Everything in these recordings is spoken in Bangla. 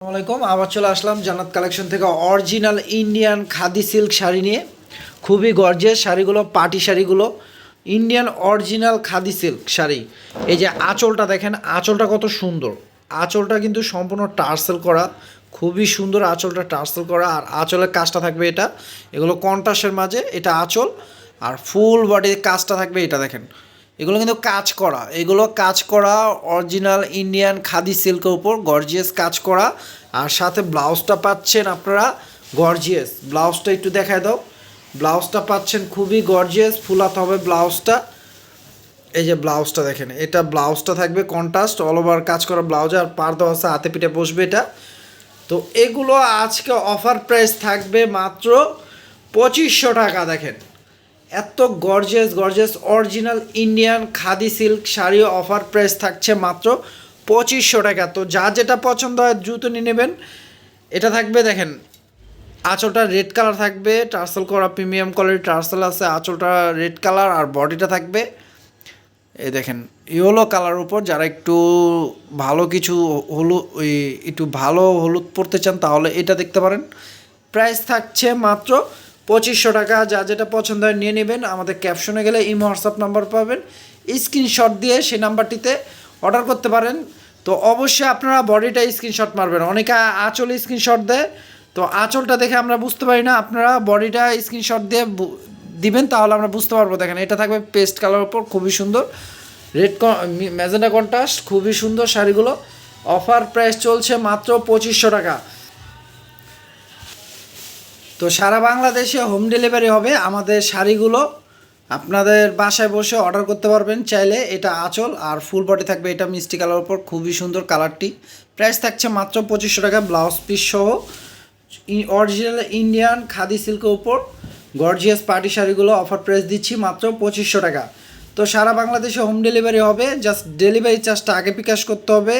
আসসালামাইকুম আবার চলে আসলাম জান্নাত কালেকশন থেকে original Indian khadi silk sari নিয়ে। খুবই গর্জিয়াস শাড়িগুলো, পার্টি শাড়িগুলো। Indian original khadi silk sari. এই যে আঁচলটা দেখেন, আঁচলটা কত সুন্দর। আঁচলটা কিন্তু সম্পূর্ণ টার্সেল করা। খুবই সুন্দর আঁচলটা টার্সেল করা। আর আঁচলের কাজটা থাকবে এটা। এগুলো কন্ট্রাস্টের মাঝে এটা আঁচল। আর ফুল বডির কাজটা থাকবে এটা দেখেন। এগুলো কিন্তু কাজ করা। এগুলো কাজ করা অরিজিনাল ইন্ডিয়ান খাদি সিল্কের উপর গর্জিয়াস কাজ করা। আর সাথে ব্লাউজটা পাচ্ছেন আপনারা গর্জিয়াস ব্লাউজটা একটু দেখায় দাও। ব্লাউজটা পাচ্ছেন খুবই গর্জিয়াস ফুলাতে হবে ব্লাউজটা। এই যে ব্লাউজটা দেখেন, এটা ব্লাউজটা থাকবে কন্ট্রাস্ট অল ওভার কাজ করা ব্লাউজ, আর পার দেওয়া আছে হাতে পিঠে বসবে এটা। তো এগুলো আজকে অফার প্রাইস থাকবে মাত্র পঁচিশশো টাকা, দেখেন। এত gorgeous gorgeous original Indian khadi silk sari offer price থাকছে মাত্র পঁচিশশো টাকা। তো যা যেটা পছন্দ হয় দ্রুত নিয়ে নেবেন। এটা থাকবে দেখেন, আঁচলটা রেড কালার থাকবে টার্সেল করা প্রিমিয়াম কোয়ালিটি টার্সেল আছে, আঁচলটা রেড কালার আর বডিটা থাকবে। এই দেখেন ইয়েলো কালার উপর যারা একটু ভালো কিছু হলুদ ওই একটু ভালো হলুদ পরতে চান তাহলে এটা দেখতে পারেন। প্রাইস থাকছে মাত্র পঁচিশশো টাকা, যা যেটা পছন্দ হয় নিয়ে নেবেন। আমাদের ক্যাপশনে গেলে ইমো হোয়াটসঅ্যাপ নাম্বার পাবেন। স্ক্রিনশট দিয়ে সেই নাম্বারটিতে অর্ডার করতে পারেন। তো অবশ্যই আপনারা বডিটা স্ক্রিনশট মারবেন। অনেকে আঁচল স্ক্রিনশট দেয়। তো আঁচলটা দেখে আমরা বুঝতে পারি না। আপনারা বডিটা স্ক্রিনশট দিয়ে দিবেন, তাহলে আমরা বুঝতে পারব। দেখেন, এটা থাকবে পেস্ট কালার ওপর খুবই সুন্দর। রেড ম্যাজেন্ডা কন্ট্রাস্ট খুবই সুন্দর শাড়িগুলো। অফার প্রাইস চলছে মাত্র পঁচিশশো টাকা। তো সারা বাংলাদেশে হোম ডেলিভারি হবে। আমাদের শাড়িগুলো আপনাদের বাসায় বসে অর্ডার করতে পারবেন চাইলে। এটা আঁচল আর ফুল বডি থাকবে। এটা মিষ্টি কালার উপর খুবই সুন্দর কালারটি। প্রাইস থাকছে মাত্র পঁচিশশো টাকা ব্লাউজ পিস সহ। অরিজিনাল ইন্ডিয়ান খাদি সিল্কের উপর গর্জিয়াস পার্টি শাড়িগুলো অফার প্রাইস দিচ্ছি মাত্র পঁচিশশো টাকা। তো সারা বাংলাদেশে হোম ডেলিভারি হবে। জাস্ট ডেলিভারি চার্জটা আগে বিকাশ করতে হবে।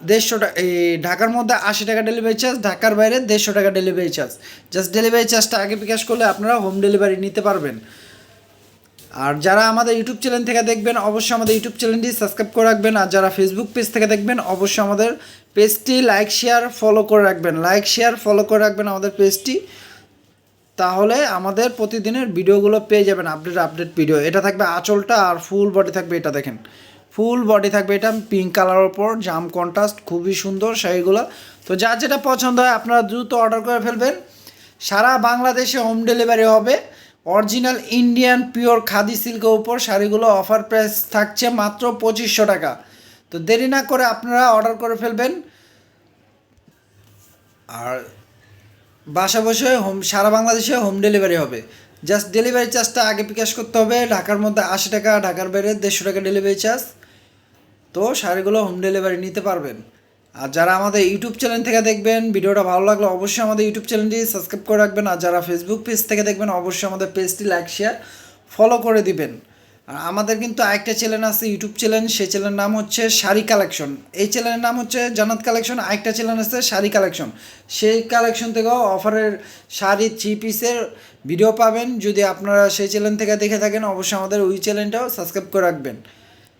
দেড়শো টাকা এই ঢাকার মধ্যে আশি টাকা ডেলিভারি চার্জ ঢাকার বাইরে দেড়শো টাকা ডেলিভারি চার্জ জাস্ট ডেলিভারি চার্জটা আগে বিকাশ করলে আপনারা হোম ডেলিভারি নিতে পারবেন। আর যারা আমাদের ইউটিউব চ্যানেল থেকে দেখবেন, অবশ্যই আমাদের ইউটিউব চ্যানেলটি সাবস্ক্রাইব করে রাখবেন। আর যারা ফেসবুক পেজ থেকে দেখবেন, অবশ্যই আমাদের পেজটি লাইক শেয়ার ফলো করে রাখবেন। লাইক শেয়ার ফলো করে রাখবেন আমাদের পেজটি তাহলে আমাদের প্রতিদিনের ভিডিওগুলো পেয়ে যাবেন আপডেট আপডেট ভিডিও এটা থাকবে আঁচলটা আর ফুল বডি থাকবে এটা দেখেন। ফুল বডি থাকবে এটা, পিঙ্ক কালার ওপর জাম কন্ট্রাস্ট, খুবই সুন্দর শাড়িগুলো। তো যার যেটা পছন্দ হয় আপনারা দ্রুত অর্ডার করে ফেলবেন। সারা বাংলাদেশে হোম ডেলিভারি হবে। অরিজিনাল ইন্ডিয়ান পিওর খাদি সিল্কের উপর শাড়িগুলো অফার প্রাইস থাকছে মাত্র পঁচিশশো টাকা। তো দেরি না করে আপনারা অর্ডার করে ফেলবেন। আর বাসা বসে হোম, সারা বাংলাদেশে হোম ডেলিভারি হবে। জাস্ট ডেলিভারি চার্জটা আগে বিকাশ করতে হবে। ঢাকার মধ্যে আশি টাকা, ঢাকার বাইরে দেড়শো টাকা ডেলিভারি চার্জ। তো শাড়িগুলো হোম ডেলিভারি নিতে পারবেন। আর যারা আমাদের ইউটিউব চ্যানেল থেকে দেখবেন, ভিডিওটা ভালো লাগলে অবশ্যই আমাদের ইউটিউব চ্যানেলটি সাবস্ক্রাইব করে রাখবেন। আর যারা ফেসবুক পেজ থেকে দেখবেন, অবশ্যই আমাদের পেজটি লাইক শেয়ার ফলো করে দিবেন। আর আমাদের কিন্তু আরেকটা চ্যানেল আছে ইউটিউব চ্যানেল সেই চ্যানেলের নাম হচ্ছে শাড়ি কালেকশন এই চ্যানেলের নাম হচ্ছে জান্নাত কালেকশন আরেকটা চ্যানেল আছে শাড়ি কালেকশন সেই কালেকশন থেকেও অফারের শাড়ি থ্রি পিসের ভিডিও পাবেন। যদি আপনারা সেই চ্যানেল থেকে দেখে থাকেন, অবশ্যই আমাদের ওই চ্যানেলটাও সাবস্ক্রাইব করে রাখবেন।